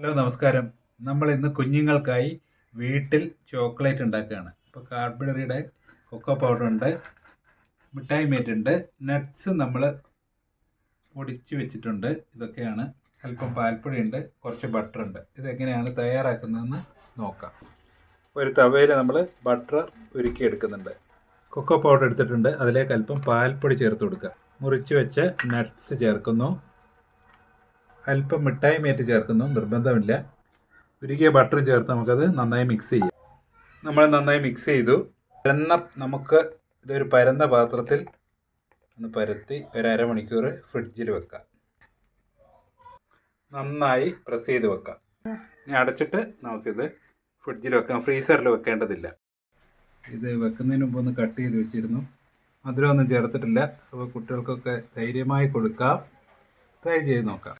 Hello നമസ്കാരം. നമ്മൾ ഇന്ന് കുഞ്ഞുങ്ങൾക്കായി വീട്ടിൽ ചോക്ലേറ്റ് ഉണ്ടാക്കുകയാണ്. ഇപ്പോൾ കാഡ്ബറിയുടെ കൊക്കോ പൗഡർ ഉണ്ട് മിഠായി മേറ്റ് ഉണ്ട് നട്ട്സ് നമ്മൾ പൊടിച്ച് വെച്ചിട്ടുണ്ട്. ഇതൊക്കെയാണ്. അല്പം പാൽപ്പൊടി ഉണ്ട് കുറച്ച് ബട്ടർ ഉണ്ട്. ഇതെങ്ങനെയാണ് തയ്യാറാക്കുന്നതെന്ന് നോക്കാം. ഒരു തവയിൽ നമ്മൾ ബട്ടർ ഉരുക്കി എടുക്കുന്നുണ്ട്. കൊക്കോ പൗഡർ എടുത്തിട്ടുണ്ട്. അതിലേക്ക് അല്പം പാൽപ്പൊടി ചേർത്ത് കൊടുക്കുക. മുറിച്ച് വെച്ച് നട്ട്സ് ചേർക്കുന്നു. അല്പം മിഠായി മേറ്റ് ചേർക്കുന്നു നിർബന്ധമില്ല. ഉരുകിയ ബട്ടറും ചേർത്ത് നമുക്കത് നന്നായി മിക്സ് ചെയ്യാം. നമ്മൾ നന്നായി മിക്സ് ചെയ്തു. പരന്ന നമുക്ക് ഇതൊരു പരന്ന പാത്രത്തിൽ ഒന്ന് പരത്തി ഒരു അരമണിക്കൂർ ഫ്രിഡ്ജിൽ വെക്കാം. നന്നായി പ്രസ് ചെയ്ത് വെക്കാം. ഇനി അടച്ചിട്ട് നമുക്കിത് ഫ്രിഡ്ജിൽ വെക്കാം. ഫ്രീസറിൽ വെക്കേണ്ടതില്ല. ഇത് വെക്കുന്നതിന് മുമ്പ് ഒന്ന് കട്ട് ചെയ്ത് വെച്ചിരുന്നു. മധുരമൊന്നും ചേർത്തിട്ടില്ല. അപ്പോൾ കുട്ടികൾക്കൊക്കെ ധൈര്യമായി കൊടുക്കാം. ട്രൈ ചെയ്ത് നോക്കാം.